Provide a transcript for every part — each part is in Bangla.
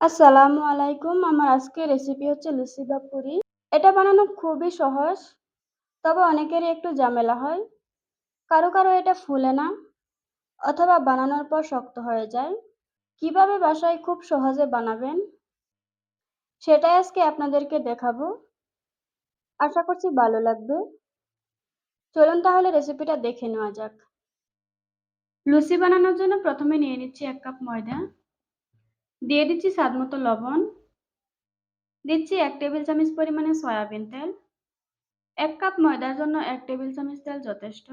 আসসালামু আলাইকুম। আমার আজকের রেসিপি হচ্ছে লুচি বা পুরি। এটা বানানো খুবই সহজ, তবে অনেকেরই একটু ঝামেলা হয়। কারও, কারও এটা ফুলে না অথবা বানানোর পর শক্ত হয়ে যায়। কীভাবে বাসায় খুব সহজে বানাবেন সেটাই আজকে আপনাদেরকে দেখাবো। আশা করছি ভালো লাগবে। চলুন তাহলে রেসিপিটা দেখে নেওয়া যাক। লুচি বানানোর জন্য প্রথমে নিয়ে নিচ্ছি এক কাপ ময়দা। দিয়ে দিচ্ছি স্বাদ মতো লবণ। দিচ্ছি এক টেবিল চামচ পরিমাণে সয়াবিন তেল। এক কাপ ময়দার জন্য এক টেবিল চামচ তেল যথেষ্ট।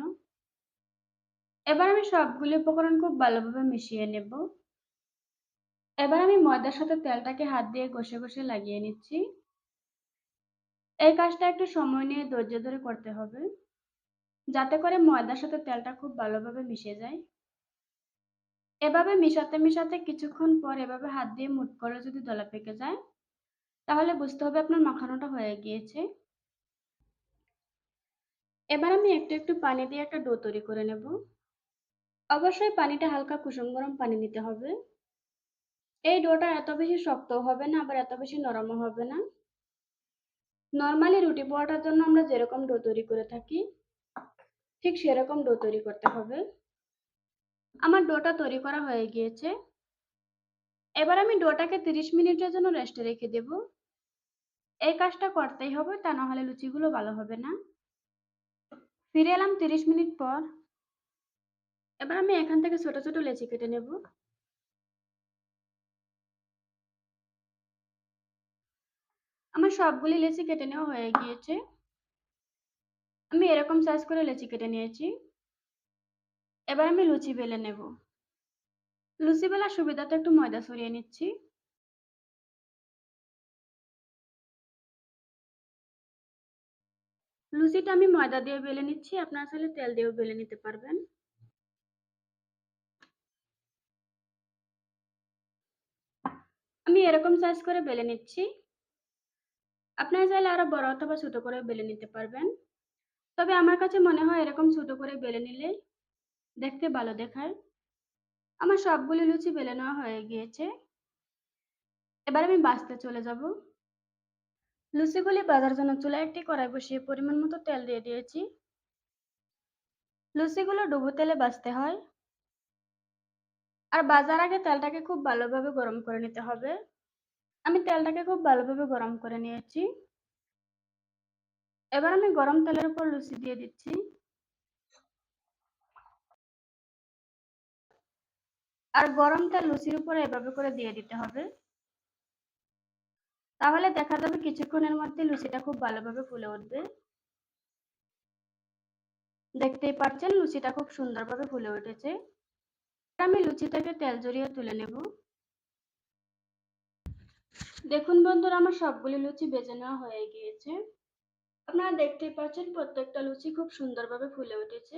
এবার আমি সবগুলি উপকরণ খুব ভালোভাবে মিশিয়ে নেব। এবার আমি ময়দার সাথে তেলটাকে হাত দিয়ে ঘষে, ঘষে লাগিয়ে নিচ্ছি। এই কাজটা একটু সময় নিয়ে ধৈর্য ধরে করতে হবে। যাতে করে ময়দার সাথে তেলটা খুব ভালোভাবে মিশে যায়। এভাবে মিশাতে, মিশাতে কিছুক্ষণ পর এভাবে হাত দিয়ে মুঠ করে যদি দলা পেকে যায়, তাহলে বুঝতে হবে আপনার মাখানোটা হয়ে গিয়েছে। এবার আমি একটু, একটু পানি দিয়ে একটা ডো তৈরি করে নেব। অবশ্যই পানিটা হালকা কুসুম গরম পানি নিতে হবে। এই ডোটা এত বেশি শক্তও হবে না আবার এত বেশি নরমও হবে না। নরমালি রুটি পরোটার জন্য আমরা যেরকম ডো তৈরি করে থাকি, ঠিক সেরকম ডো তৈরি করতে হবে। আমার ডোটা তৈরি করা হয়ে গিয়েছে। এবার আমি ডোটাকে ৩০ মিনিটের জন্য রেস্টে রেখে দেব। এই কাজটা করতেই হবে তা না হলে লুচিগুলো ভালো হবে না। ফিরে এলাম ৩০ মিনিট পর। এবার আমি এখান থেকে ছোট, ছোট লেচি কেটে নেব। আমার সবগুলি লেচি কেটে নেওয়া হয়ে গিয়েছে। আমি এরকম সাইজ করে লেচি কেটে নিয়েছি। এবার আমি লুচি বেলে নেব। লুচি বেলার সুবিধাতে একটু ময়দা ছড়িয়ে নিচ্ছি। লুচিটা আমি ময়দা দিয়ে বেলে নিচ্ছি। আপনারা চাইলে তেল দিয়েও বেলে নিতে পারবেন। আমি এরকম সাইজ করে বেলে নিচ্ছি। আপনারা চাইলে আরও বড় অথবা ছোট করে বেলে নিতে পারবেন। তবে আমার কাছে মনে হয় এরকম ছোট করে বেলে নিলে দেখতে ভালো দেখায়। আমার সবগুলি লুচি বেলে নেওয়া হয়ে গিয়েছে। এবার আমি বাঁচতে চলে যাব। লুচিগুলি বাজার জন্য চুলায় একটি কড়াই বসিয়ে পরিমাণ মতো তেল দিয়ে দিয়েছি। লুচিগুলো ডুবো তেলে ভাজতে হয়। আর বাজার আগে তেলটাকে খুব ভালোভাবে গরম করে নিতে হবে। আমি তেলটাকে খুব ভালোভাবে গরম করে নিয়েছি। এবার আমি গরম তেলের উপর লুচি দিয়ে দিচ্ছি। আর গরমটা লুচির উপরে এভাবে করে দিয়ে দিতে হবে। তাহলে দেখা যাবে কিছুক্ষণের মধ্যে লুচিটা খুব ভালোভাবে ফুলে উঠবে। দেখতেই পাচ্ছেন লুচিটা খুব সুন্দরভাবে ফুলে উঠেছে। আমি লুচিটাকে তেল জড়িয়ে তুলে নেব। দেখুন বন্ধুরা, আমার সবগুলি লুচি বেজে নেওয়া হয়ে গিয়েছে। আপনারা দেখতেই পাচ্ছেন প্রত্যেকটা লুচি খুব সুন্দরভাবে ফুলে উঠেছে।